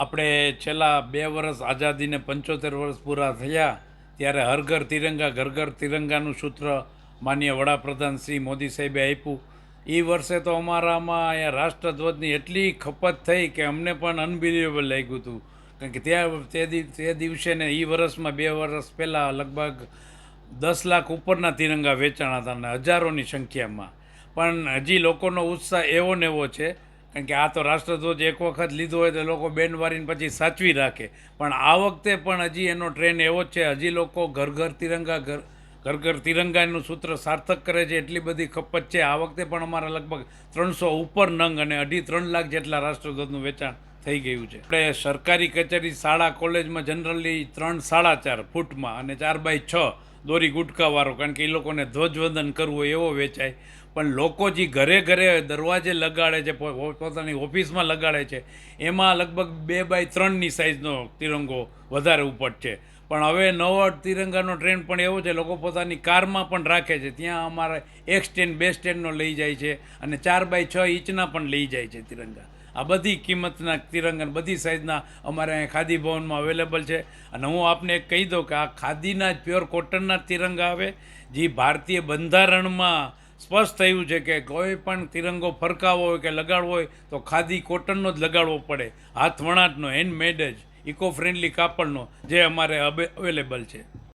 આપણે છેલ્લા બે વર્ષ આઝાદીને પંચોતેર વર્ષ પૂરા થયા, ત્યારે હર ઘર તિરંગા ઘર ઘર તિરંગાનું સૂત્ર માનીય વડાપ્રધાન શ્રી મોદી સાહેબે આપ્યું. એ વર્ષે તો અમારામાં અહીંયા રાષ્ટ્રધ્વજની એટલી ખપત થઈ કે અમને પણ અનબિલિવેબલ લાગ્યું હતું. કારણ કે ત્યાં, તે તે દિવસે ને એ વર્ષમાં બે વર્ષ પહેલાં લગભગ દસ લાખ ઉપરના તિરંગા વેચાણા હતા અને હજારોની સંખ્યામાં. પણ હજી લોકોનો ઉત્સાહ એવો ને એવો છે કારણ કે આ તો રાષ્ટ્રધ્વજ એક વખત લીધો હોય તો લોકો બેન વારીને પછી સાચવી રાખે. પણ આ વખતે પણ હજી એનો ટ્રેન્ડ એવો જ છે, હજી લોકો ઘર ઘર તિરંગા, ઘર ઘર ઘર તિરંગાનું સૂત્ર સાર્થક કરે છે, એટલી બધી ખપત છે. આ વખતે પણ અમારા લગભગ ત્રણસો ઉપર નંગ અને અઢી ત્રણ લાખ જેટલા રાષ્ટ્રધ્વજનું વેચાણ થઈ ગયું છે. આપણે સરકારી કચેરી, શાળા, કોલેજમાં જનરલી ત્રણ સાડા ચાર ફૂટમાં અને ચાર બાય છ દોરી ગુટકાવાળો, કારણ કે એ લોકોને ધ્વજવંદન કરવું હોય એવો વેચાય. પણ લોકો જે ઘરે ઘરે દરવાજે લગાડે છે પોતાની ઓફિસમાં લગાડે છે, એમાં લગભગ બે બાય ત્રણની સાઇઝનો તિરંગો વધારે ઉપટ છે. પણ હવે નવો તિરંગાનો ટ્રેન્ડ પણ એવો છે, લોકો પોતાની કારમાં પણ રાખે છે. ત્યાં અમારે એક સ્ટેન્ડ, બે સ્ટેન્ડનો લઈ જાય છે અને ચાર બાય છ ઇંચના પણ લઈ જાય છે તિરંગા. આ બધી કિંમતના તિરંગા બધી સાઇઝના અમારે અહીંયા ખાદી ભવનમાં અવેલેબલ છે. અને હું આપને કહી દઉં કે આ ખાદીના જ પ્યોર કોટનના તિરંગા આવે, જે ભારતીય બંધારણમાં સ્પષ્ટ થયું છે કે કોઈ પણ તિરંગો ફરકાવો હોય કે લગાડવો હોય તો ખાદી કોટનનો જ લગાડવો પડે. હાથ વણાટનો હેન્ડમેડ જ ઇકો ફ્રેન્ડલી કાપડનો, જે અમારે અવેલેબલ છે.